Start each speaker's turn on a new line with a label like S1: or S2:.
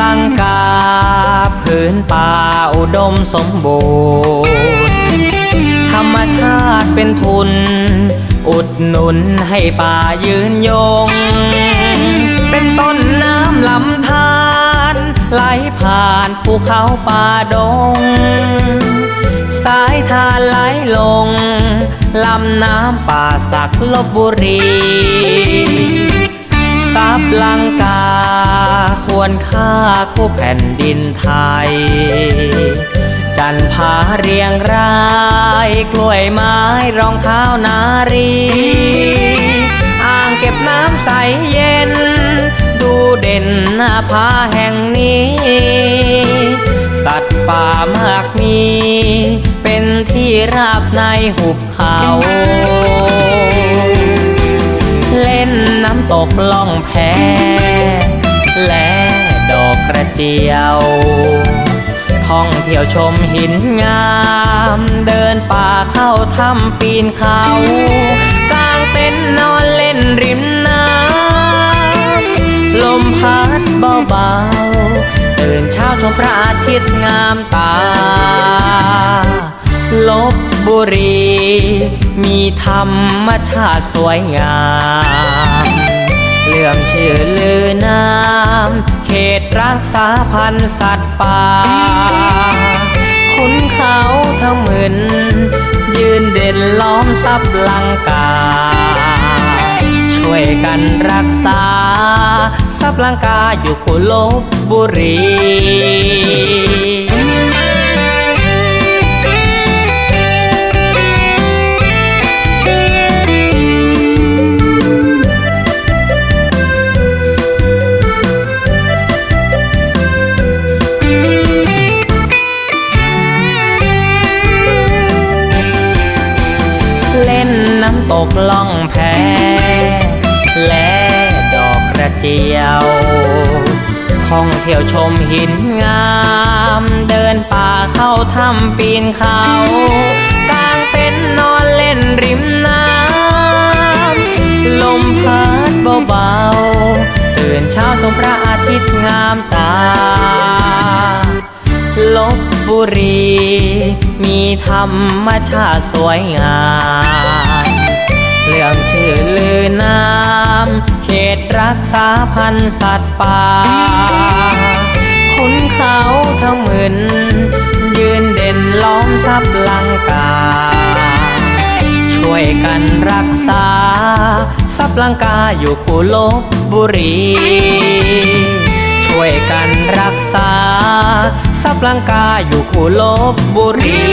S1: ลังกาพื้นป่าอุดมสมบูรณ์ ธรรมชาติเป็นทุน อุดหนุนให้ป่ายืนยง เป็นต้นน้ำลำธารไหลผ่านภูเขาป่าดง สายทานไหลลง ลำน้ำป่าสักลบบุรี วรค่าคู่แผ่นดินไทย จันพาเรียงราย กล้วยไม้รองเท้านารี อ่างเก็บน้ำใสเย็น ดูเด่นหน้าผาแห่งนี้ สัตว์ป่ามากมี เป็นที่ราบในหุบเขาเล่นน้ำตกล่องแพและ ดอกกระเจียว ท่องเที่ยวชมหินงาม เดินป่าเข้าถ้ำปีนเขากลางเต็นท์นอนเล่นริมน้ำลมพัดเบาๆตื่นเช้าชมพระอาทิตย์งามตา ลบบุรี มีธรรมชาติสวยงามเลื่อมชื่อลือน้ำ เขตรักษาพันธุ์สัตว์ป่าคุณเขาทั้งหมือน ยืนเด่นล้อมซับลังกา ช่วยกันรักษาซับลังกาอยู่คุลบบุรี ตกล่องแพและดอกกระเจียวท่องเที่ยวชมหินงาม เดินป่าเข้าถ้ำปีนเขากลางเต็นท์นอนเล่นริมน้ำลมพัดเบาๆ ตื่นเช้าชมพระอาทิตย์งามตาลบบุรี มีธรรมชาติสวยงาม ชื่อลือน้ำเขตรักษาพันธุ์สัตว์ป่าคุณเขาเทั้งหมื่นยืนเด่นล้อมซับลังกา ช่วยกันรักษาซับลังกาอยู่คู่ลบบุรี ช่วยกันรักษาซับลังกาอยู่คู่ลบบุรี